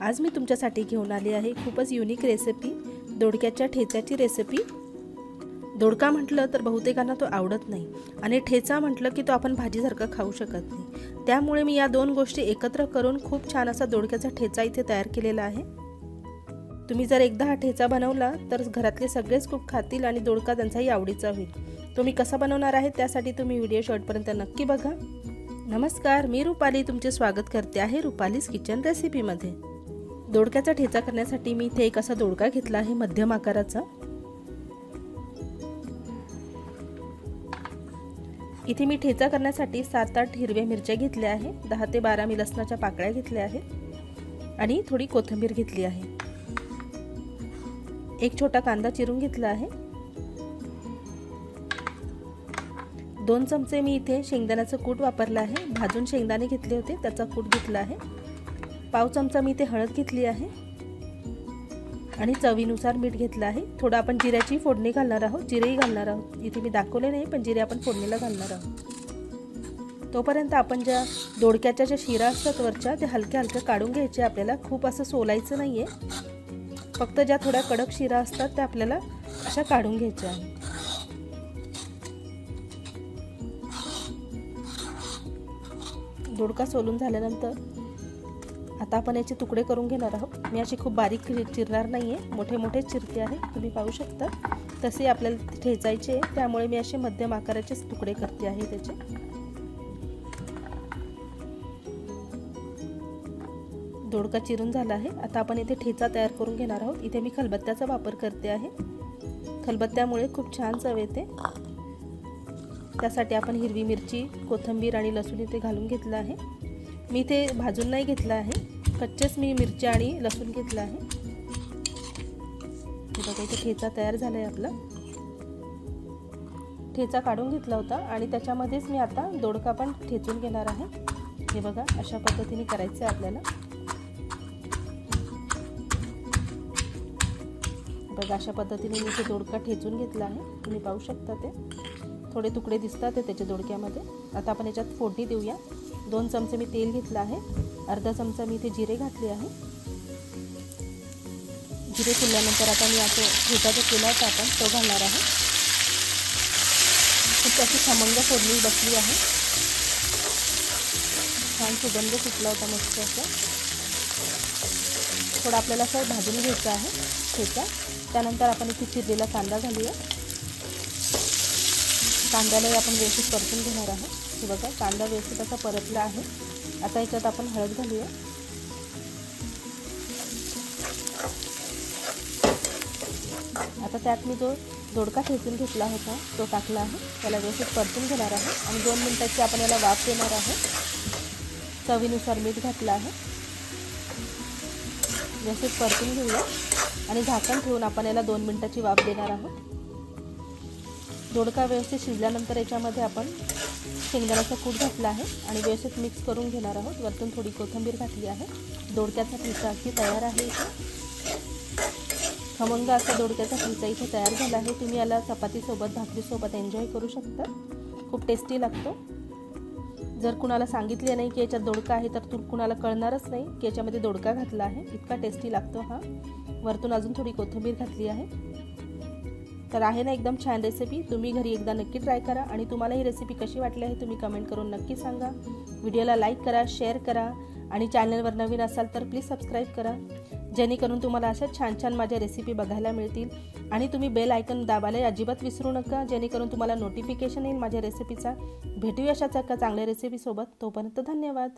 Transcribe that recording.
आज मी तुमच्यासाठी घेऊन आली आहे खूपच युनिक रेसिपी दोडक्याच्या ठेच्याची रेसिपी दोडका म्हटलं तर बहुतेकांना तो आवडत नाही आणि ठेचा म्हटलं की तो आपण भाजीसारखं खाऊ शकत नाही. त्यामुळे मी या दोन गोष्टी एकत्र करून खूप छान असा दोडक्याचा ठेचा इथे तयार केलेला आहे. तुम्ही जर एकदा हा ठेचा बनवला तर घरातले सगळेच खूप खातील आणि दोडका त्यांचाही आवडीचा होईल. तुम्ही कसा बनवणार आहे त्यासाठी तुम्ही व्हिडिओ शॉर्टपर्यंत नक्की बघा. नमस्कार मी रुपाली. तुमचे स्वागत करते आहे रुपालीज किचन रेसिपीमध्ये दोडक्याचा ठेचा करण्यासाठी मी इथे एक असा दोडका घेतला आहे मध्यम आकाराचा. इथे मी ठेचा करण्यासाठी सात आठ हिरव्या मिरच्या घेतल्या आहे दहा ते बारा मी लसणाच्या पाकळ्या घेतल्या आहेत आणि थोडी कोथिंबीर घेतली आहे. एक छोटा कांदा चिरून घेतला आहे. दोन चमचे मी इथे शेंगदाण्याचं कूट वापरलं आहे. भाजून शेंगदाणे घेतले होते त्याचा कूट घेतला आहे. पाव चमचा मी ते हळद घेतली आहे. आणि चवीनुसार मीठ घेतलं आहे. थोडं आपण जिऱ्याची फोडणी घालणार आहोत. जिरेही घालणार आहोत. इथे मी दाखवले नाही पण जिरे आपण फोडणीला घालणार आहोत. तोपर्यंत आपण ज्या दोडक्याच्या ज्या शिरा असतात वरच्या त्या हलक्या हलक्या काढून घ्यायच्या आपल्याला खूप असं सोलायचं नाही आहे फक्त ज्या थोड्या कडक शिरा असतात त्या आपल्याला अशा काढून घ्यायच्या आहे दोडका सोलून झाल्यानंतर आता आपण याचे तुकडे करून घेणार आहोत. मी अशी खूप बारीक चिरणार नाही आहे मोठे मोठे चिरते आहे. तुम्ही पाहू शकता. तसे आपल्याला ठेचायचे त्यामुळे मी असे मध्यम आकाराचेच तुकडे करते आहे त्याचे. दोडका चिरून झाला आहे. आता आपण इथे ठेचा तयार करून घेणार आहोत. इथे मी खलबत्त्याचा वापर करते आहे. खलबत्त्यामुळे खूप छान चव येते. त्यासाठी आपण हिरवी मिरची कोथिंबीर आणि लसूण इथे घालून घेतलं आहे. मी इथे भाजून नाही घेतलं आहे. कच्चेच मी मिरची आणि लसूण घेतलं आहे. बघा इथे ठेचा तयार झाला आहे आपला. ठेचा काढून घेतला होता आणि त्याच्यामध्येच मी आता दोडका पण ठेचून घेणार आहे. हे बघा अशा पद्धतीने करायचं आहे आपल्याला. बघा अशा पद्धतीने मी ते दोडका ठेचून घेतला आहे. तुम्ही पाहू शकता ते. थोडे तुकडे दिसतात त्याच्या दोडक्यामध्ये. आता आपण याच्यात फोडणी देऊया. दोन चमचे मी तेल घेतलं आहे. अर्धा चमचा मी इथे जिरे घातले आहे. जिरे फुलल्यानंतर आता मी आता ठेचा जो केला होता आपण तो घालणार आहे. खूप अशी खमंग फोडणी बसली आहे. छान सुगंध सुटला होता मस्त असं. थोडं आपल्याला असं भाजून घ्यायचं आहे ठेचा. त्यानंतर आपण इथे चिरलेला कांदा घालूया. कांद्यालाही आपण व्यवस्थित परतून घेणार आहोत. हे बघा कांदा व्यवस्थित असा परतला आहे. आता याच्यात आपण हळद घालूया. आता त्यात मी जो दोडका ठेचून घेतला होता तो टाकला आहे. त्याला व्यवस्थित परतून घेणार आहे. आणि दोन मिनटाची आपण याला वाफ देणार आहे. चवीनुसार मीठ घातलं आहे. व्यवस्थित परतून घेऊया. आणि झाकण ठेवून आपण याला दोन मिनटाची वाफ देणार आहोत. दोडका व्यवस्थित शिजल्यानंतर याच्यामध्ये आपण शेंगदाण्याचा कूट घातला आहे आणि व्यवस्थित मिक्स करून घेणार आहोत. वरतून थोडी कोथिंबीर घातली आहे. दोडक्याचा पिझ्झा अगदी तयार आहे इथे. खमंग असा दोडक्याचा पिझ्झा इथे तयार झाला आहे. तुम्ही याला चपातीसोबत भाकरीसोबत एन्जॉय करू शकता. खूप टेस्टी लागतो. जर कुणाला सांगितले नाही की याच्यात दोडका आहे तर तू कुणाला कळणारच नाही की याच्यामध्ये दोडका घातला आहे. इतका टेस्टी लागतो हा. वरतून अजून थोडी कोथिंबीर घातली आहे. तर आहे ना एकदम छान रेसिपी तुम्ही घरी एकदा नक्की ट्राय करा आणि तुम्हाला ही रेसिपी कशी वाटली आहे तुम्ही कमेंट करून नक्की सांगा. व्हिडिओला लाईक करा शेअर करा आणि चॅनलवर नवीन असाल तर प्लीज सबस्क्राईब करा. जेणेकरून तुम्हाला अशा छान छान माझ्या रेसिपी बघायला मिळतील. आणि तुम्ही बेल आयकन दाबायला अजिबात विसरू नका. जेणेकरून तुम्हाला नोटिफिकेशन येईल माझ्या रेसिपीचा भेटूया अशाच एका चांगल्या रेसिपीसोबत तोपर्यंत धन्यवाद.